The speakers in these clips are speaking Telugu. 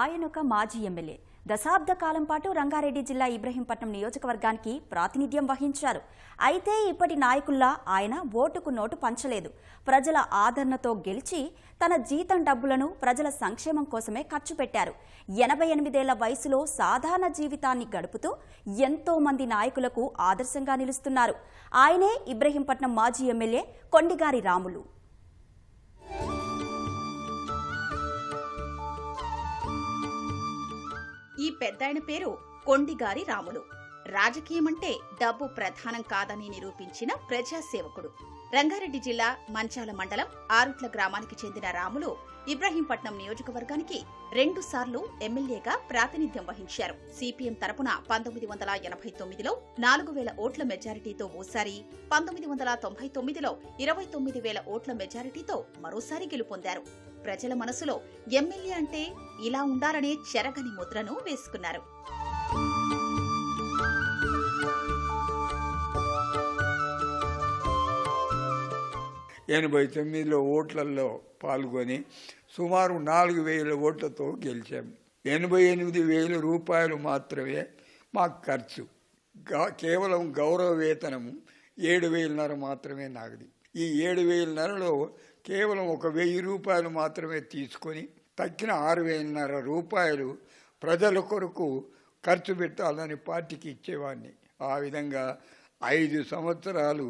ఆయనొక మాజీ ఎమ్మెల్యే. దశాబ్ద కాలం పాటు రంగారెడ్డి జిల్లా ఇబ్రహీంపట్నం నియోజకవర్గానికి ప్రాతినిధ్యం వహించారు. అయితే ఇప్పటి నాయకుల్లా ఆయన ఓటుకు నోటు పంచలేదు. ప్రజల ఆదరణతో గెలిచి తన జీతం డబ్బులను ప్రజల సంక్షేమం కోసమే ఖర్చు పెట్టారు. ఎనభై ఎనిమిదేళ్ళ వయసులో సాధారణ జీవితాన్ని గడుపుతూ ఎంతో మంది నాయకులకు ఆదర్శంగా నిలుస్తున్నారు. ఆయనే ఇబ్రహీంపట్నం మాజీ ఎమ్మెల్యే కొండిగారి రాములు. పెద్దాయన పేరు కొండిగారి రాములు. రాజకీయమంటే డబ్బు ప్రధానం కాదని నిరూపించిన ప్రజాసేవకుడు. రంగారెడ్డి జిల్లా మంచాల మండలం ఆరుట్ల గ్రామానికి చెందిన రాములు ఇబ్రహీంపట్నం నియోజకవర్గానికి రెండు సార్లు ఎమ్మెల్యేగా ప్రాతినిధ్యం వహించారు. సిపిఎం తరపున పంతొమ్మిది వందల ఎనభై తొమ్మిదిలో నాలుగు వేల ఓట్ల మెజారిటీతో ఓసారి పంతొమ్మిది వందల తొంభై తొమ్మిదిలో ఇరవై తొమ్మిది వేల ఓట్ల మెజారిటీతో మరోసారి గెలుపొందారు. ప్రజల మనసులో ఎమ్మెల్యే అంటే ఇలా ఉండాలనే చెరగని ముద్రను వేసుకున్నారు. ఎనభై తొమ్మిదిలో ఓట్లలో పాల్గొని సుమారు నాలుగు వేల ఓట్లతో గెలిచాము ఎనభై ఎనిమిది వేల రూపాయలు మాత్రమే మాకు ఖర్చు. కేవలం గౌరవ వేతనము ఏడు వేలన్నర మాత్రమే నాగది ఈ ఏడు వేలన్నరలో కేవలం ఒక వెయ్యి రూపాయలు మాత్రమే తీసుకొని తక్కిన ఆరు వేలన్నర రూపాయలు ప్రజల కొరకు ఖర్చు పెట్టాలని పార్టీకి ఇచ్చేవాడిని ఆ విధంగా ఐదు సంవత్సరాలు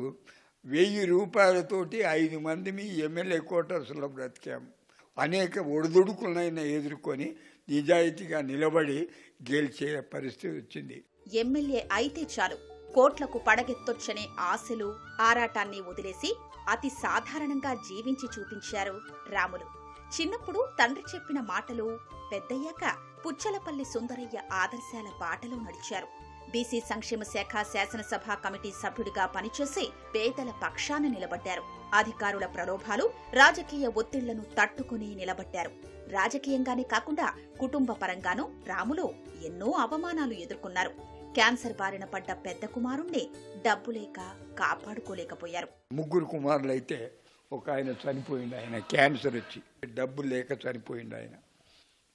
వెయ్యి రూపాయలతోటి ఐదు మంది మీ ఎమ్మెల్యే క్వార్టర్స్లో బ్రతికాము అనేక ఒడిదుడుకులైనా ఎదుర్కొని నిజాయితీగా నిలబడి గెలిచే పరిస్థితి వచ్చింది. ఎమ్మెల్యే అయితే చాలు. కోట్లకు పడగెత్తొచ్చనే ఆశలు ఆరాటాన్ని వదిలేసి అతి సాధారణంగా జీవించి చూపించారు రాములు. చిన్నప్పుడు తండ్రి చెప్పిన మాటలు పెద్దయ్యాక పుచ్చలపల్లి సుందరయ్య ఆదర్శాల బాటలో నడిచారు. బీసీ సంక్షేమ శాఖ శాసనసభ కమిటీ సభ్యుడిగా పనిచేసి పేదల పక్షాన నిలబడ్డారు. అధికారుల ప్రలోభాలు రాజకీయ ఒత్తిళ్ళను తట్టుకుని నిలబడ్డారు. రాజకీయంగానే కాకుండా కుటుంబ పరంగానూ రాములు ఎన్నో అవమానాలు ఎదుర్కొన్నారు. క్యాన్సర్ బారిన పడ్డ పెద్ద కుమారుణ్ణి డబ్బు లేక కాపాడుకోలేకపోయారు. ముగ్గురు కుమారులు అయితే ఒక ఆయన చనిపోయింది ఆయన క్యాన్సర్ వచ్చి డబ్బు లేక చనిపోయింది ఆయన.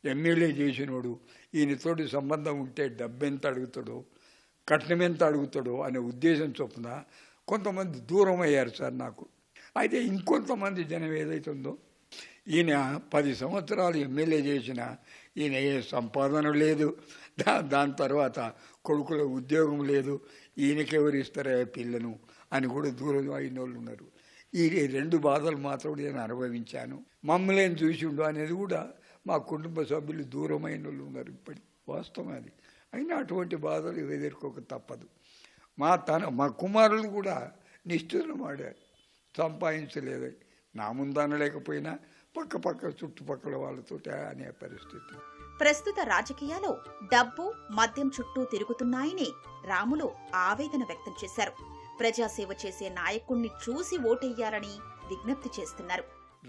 ఎమ్మెల్యే చేసినోడు ఈయనతోటి సంబంధం ఉంటే డబ్బు ఎంత అడుగుతాడో కట్నం ఎంత అడుగుతాడో అనే ఉద్దేశం చొప్పున కొంతమంది దూరం అయ్యారు సార్ నాకు. అయితే ఇంకొంతమంది జనం ఏదైతే ఉందో ఈయన పది సంవత్సరాలు ఎమ్మెల్యే చేసిన ఈయన ఏ సంపాదన లేదు. దా దాని తర్వాత కొడుకుల ఉద్యోగం లేదు. ఈయనకెవరు ఇస్తారా పిల్లను అని కూడా దూరం అయిన వాళ్ళు ఉన్నారు. ఈ రెండు బాధలు మాత్రం నేను అనుభవించాను. మమ్మల్ని చూసిండు అనేది కూడా మా కుటుంబ సభ్యులు దూరమైన వాళ్ళు ఉన్నారు ఇప్పటి వాస్తవం అది. అయినా అటువంటి బాధలు ఎదుర్కోక తప్పదు. మా తన మా కుమారులు కూడా నిష్ఠురం ఆడారు సంపాదించలేదు. నా ముందనలేకపోయినా పక్క పక్క చుట్టుపక్కల వాళ్ళతో అనే పరిస్థితి. ప్రస్తుత రాజకీయాలు డబ్బు మద్యం చుట్టూ తిరుగుతున్నాయని రాములు ఆవేదన వ్యక్తం చేశారు. ప్రజాసేవ చేసే నాయకుణ్ణి చూసి ఓటెయ్యాలని విజ్ఞప్తి చేస్తున్నారు.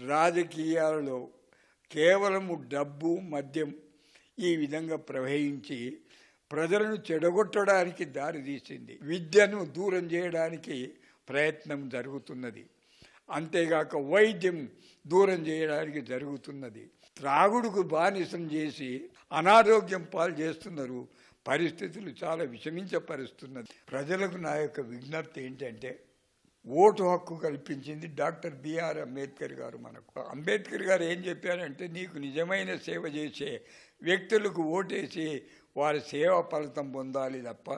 రాజకీయాలలో కేవలము డబ్బు మద్యం ఈ విధంగా ప్రవహించి ప్రజలను చెడగొట్టడానికి దారితీసింది విద్యను దూరం చేయడానికి ప్రయత్నం జరుగుతున్నది. అంతేగాక వైద్యం దూరం చేయడానికి జరుగుతున్నది. త్రాగుడుకు బానిసం చేసి అనారోగ్యం పాలు చేస్తున్నారు. పరిస్థితులు చాలా విషమించపరుస్తున్నది. ప్రజలకు నా యొక్క విజ్ఞప్తి ఏంటంటే ఓటు హక్కు కల్పించింది డాక్టర్ బిఆర్ అంబేద్కర్ గారు మనకు. అంబేద్కర్ గారు ఏం చెప్పారంటే నీకు నిజమైన సేవ చేసే వ్యక్తులకు ఓటేసి వారి సేవా ఫలితం పొందాలి తప్ప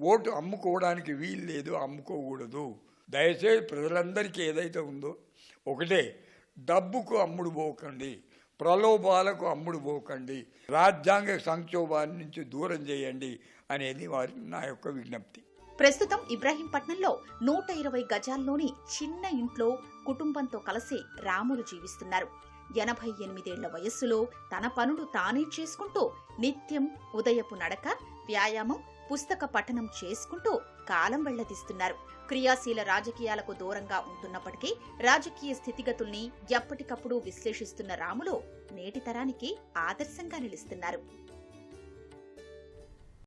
ఓటు అమ్ముకోవడానికి వీలు లేదు అమ్ముకోకూడదు. దయచేసి ప్రజలందరికీ ఏదైతే ఉందో ఒకటే డబ్బుకు అమ్ముడు పోకండి ప్రలోభాలకు అమ్ముడు పోకండి రాజ్యాంగ సంక్షోభాన్ని నుంచి దూరం చేయండి అనేది వారి నా యొక్క విజ్ఞప్తి. ప్రస్తుతం ఇబ్రాహీంపట్నంలో నూట ఇరవై గజాల్లోని చిన్న ఇంట్లో కుటుంబంతో కలిసి రాములు జీవిస్తున్నారు. ఎనభై ఎనిమిదేళ్ళ వయస్సులో తన పనులు తానే చేసుకుంటూ నిత్యం ఉదయపు నడక వ్యాయామం పుస్తక పఠనం చేసుకుంటూ కాలం వెళ్ళదీస్తున్నారు. క్రియాశీల రాజకీయాలకు దూరంగా ఉంటున్నప్పటికీ రాజకీయ స్థితిగతుల్ని ఎప్పటికప్పుడు విశ్లేషిస్తున్న రాములు నేటి తరానికి ఆదర్శంగా నిలుస్తున్నారు.